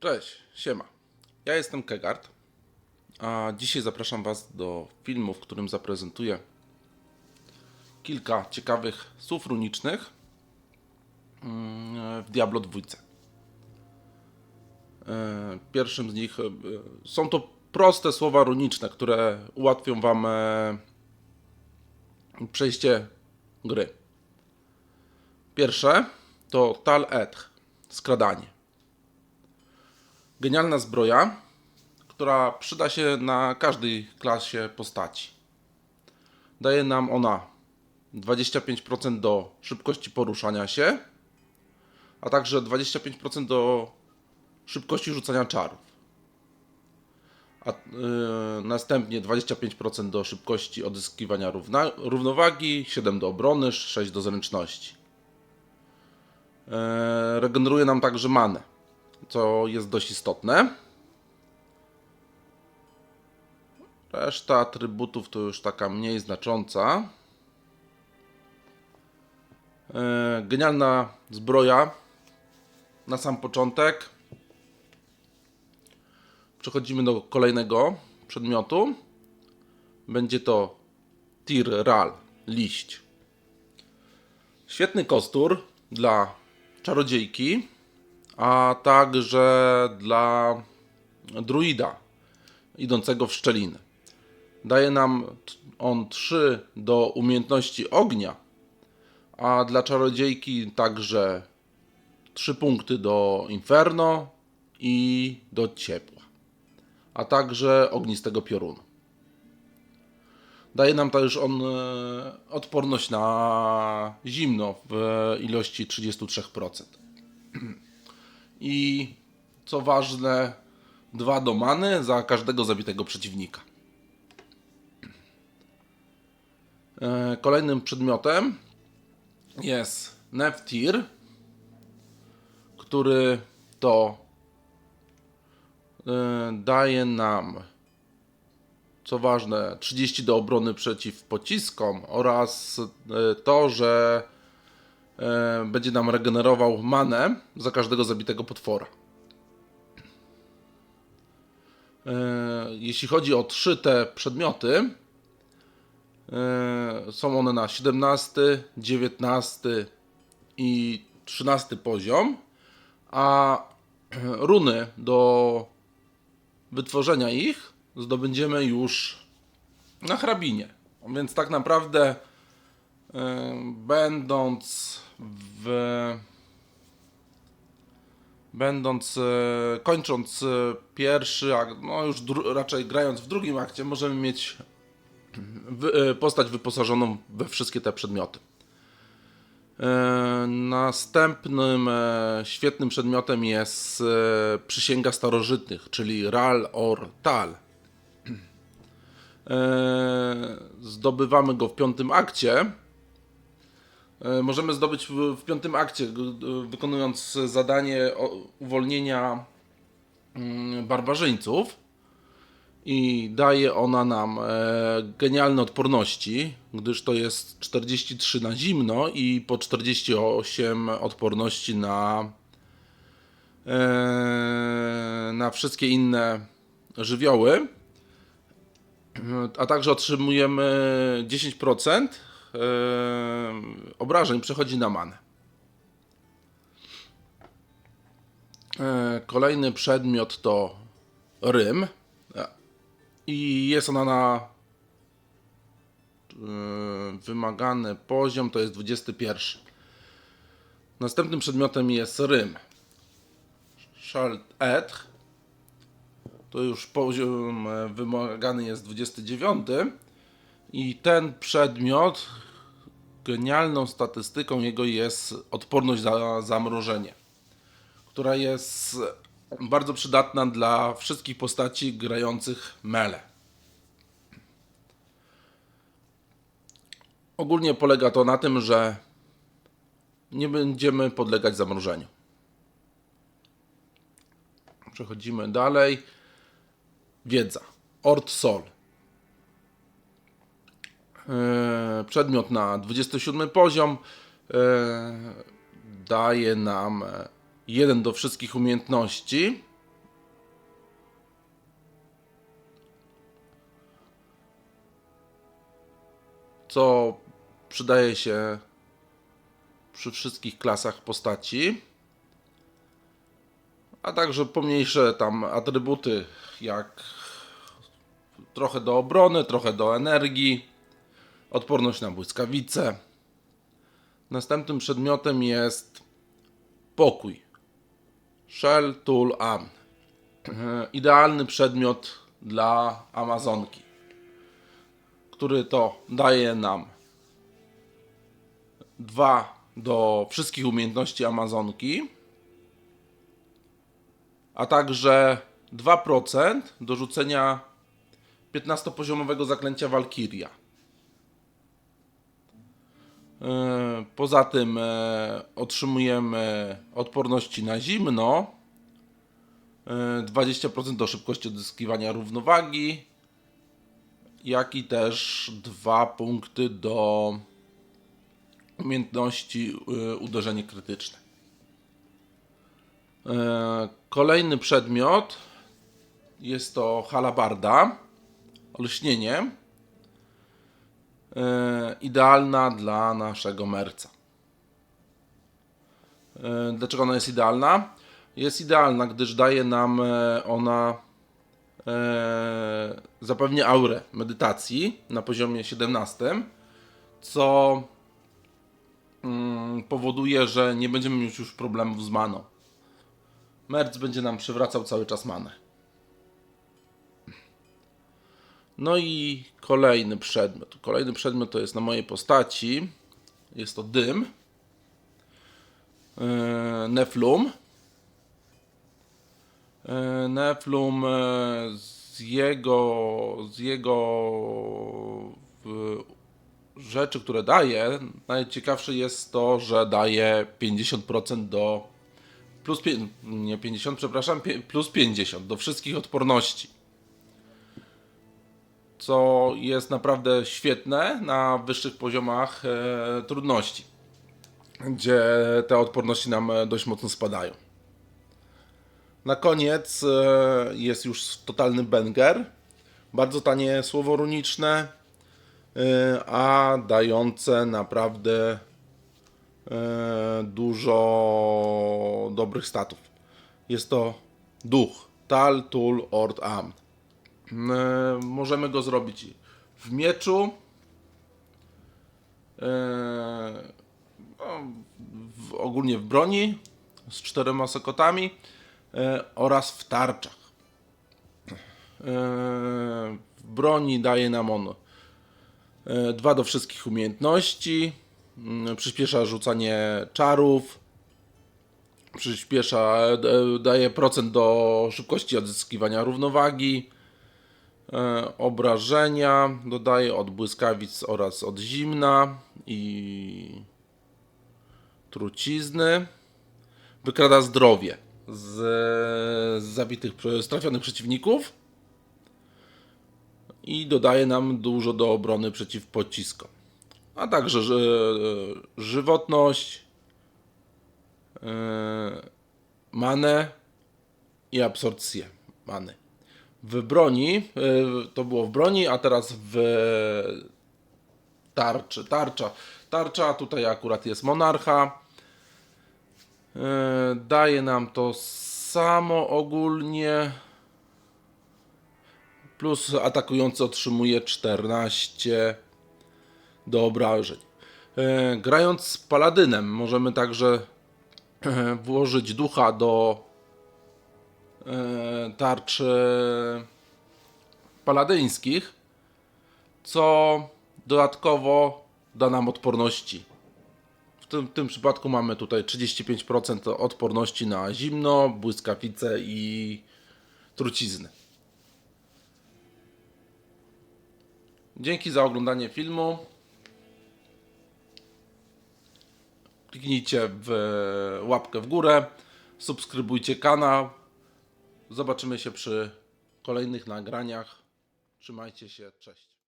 Cześć, siema. Ja jestem Kegard, a dzisiaj zapraszam Was do filmu, w którym zaprezentuję kilka ciekawych słów runicznych mm, w Diablo 2. E, Pierwszym z nich e, są to proste słowa runiczne, które ułatwią Wam e, przejście gry. Pierwsze to Tal Eth, skradanie. Genialna zbroja, która przyda się na każdej klasie postaci. Daje nam ona 25% do szybkości poruszania się, a także 25% do szybkości rzucania czarów. A, yy, następnie 25% do szybkości odzyskiwania równa, równowagi, 7 do obrony, 6 do zręczności. Yy, regeneruje nam także manę co jest dość istotne. Reszta atrybutów to już taka mniej znacząca. E, Genialna zbroja na sam początek. Przechodzimy do kolejnego przedmiotu. Będzie to Tir Ral, liść. Świetny kostur dla czarodziejki a także dla druida idącego w szczeliny. Daje nam on 3 do umiejętności ognia, a dla czarodziejki także 3 punkty do inferno i do ciepła, a także ognistego piorunu. Daje nam też on e, odporność na zimno w ilości 33%. I co ważne, dwa domany za każdego zabitego przeciwnika. E, Kolejnym przedmiotem jest Neftir, który to e, daje nam, co ważne, 30 do obrony przeciw pociskom oraz e, to, że e, będzie nam regenerował manę za każdego zabitego potwora. E, jeśli chodzi o trzy te przedmioty, e, są one na 17, 19 i 13 poziom, a runy do wytworzenia ich zdobędziemy już na hrabinie. Więc tak naprawdę będąc w będąc e, kończąc e, pierwszy akt, no już raczej grając w drugim akcie, możemy mieć e, postać wyposażoną we wszystkie te przedmioty. Następnym e, świetnym przedmiotem jest e, przysięga starożytnych, czyli Ral or Tal. E, Zdobywamy go w piątym akcie. E, Możemy zdobyć w, w piątym akcie, d- wykonując zadanie uwolnienia mm, barbarzyńców. I daje ona nam e, genialne odporności, gdyż to jest 43 na zimno i po 48 odporności na, e, na wszystkie inne żywioły. A także otrzymujemy 10% e, obrażeń przechodzi na manę. E, Kolejny przedmiot to Rym. E, I jest ona na e, wymagany poziom, to jest 21. Następnym przedmiotem jest Rym. Szalt Etch. To już poziom e, wymagany jest 29. I ten przedmiot, genialną statystyką jego jest odporność za zamrożenie, która jest bardzo przydatna dla wszystkich postaci grających mele. Ogólnie polega to na tym, że nie będziemy podlegać zamrożeniu. Przechodzimy dalej. Wiedza. Ort Sol. E, przedmiot na 27 poziom e, daje nam jeden do wszystkich umiejętności. Co przydaje się przy wszystkich klasach postaci. A także pomniejsze tam atrybuty, jak trochę do obrony, trochę do energii odporność na błyskawice. Następnym przedmiotem jest pokój. Shell Tool Am. Idealny przedmiot dla Amazonki, który to daje nam dwa do wszystkich umiejętności Amazonki, a także 2% do rzucenia 15-poziomowego zaklęcia Valkyria. E, Poza tym e, otrzymujemy odporności na zimno, e, 20% do szybkości odzyskiwania równowagi, jak i też 2 punkty do umiejętności e, uderzenie krytyczne. E, Kolejny przedmiot jest to halabarda, olśnienie e, idealna dla naszego merca. E, Dlaczego ona jest idealna? Jest idealna, gdyż daje nam e, ona e, zapewnia aurę medytacji na poziomie 17, co mm, powoduje, że nie będziemy mieć już problemów z maną. Merc będzie nam przywracał cały czas manę. No i kolejny przedmiot. Kolejny przedmiot to jest na mojej postaci. Jest to dym. Yy, Neflum. Yy, Neflum yy, z jego, z jego rzeczy, które daje, najciekawsze jest to, że daje 50% do plus pię- nie 50, przepraszam, plus 50 do wszystkich odporności co jest naprawdę świetne na wyższych poziomach e, trudności, gdzie te odporności nam e, dość mocno spadają. Na koniec e, jest już totalny banger, bardzo tanie słowo runiczne, a dające naprawdę dużo dobrych statów. Jest to duch, Tal, Tul, Ord, Am. E, możemy go zrobić w mieczu, e, w, ogólnie w broni z czterema sokotami e, oraz w tarczach. W broni daje nam on dwa do wszystkich umiejętności, mm, przyspiesza rzucanie czarów, przyspiesza, daje procent do szybkości odzyskiwania równowagi, obrażenia, dodaje od błyskawic oraz od zimna i trucizny. Wykrada zdrowie z, z zabitych, z trafionych przeciwników i dodaje nam dużo do obrony przeciw pociskom. A także ży, żywotność, e, manę i absorpcję many. W broni, y, to było w broni, a teraz w tarczy, tarcza. Tarcza, tutaj akurat jest monarcha. Y, Daje nam to samo ogólnie. Plus atakujący otrzymuje 14 do obrażeń. Y, Grając z paladynem możemy także włożyć ducha do tarczy paladyńskich, co dodatkowo da nam odporności. W tym, tym przypadku mamy tutaj 35% odporności na zimno, błyskawice i trucizny. Dzięki za oglądanie filmu. Kliknijcie w łapkę w górę, subskrybujcie kanał. Zobaczymy się przy kolejnych nagraniach. Trzymajcie się, cześć.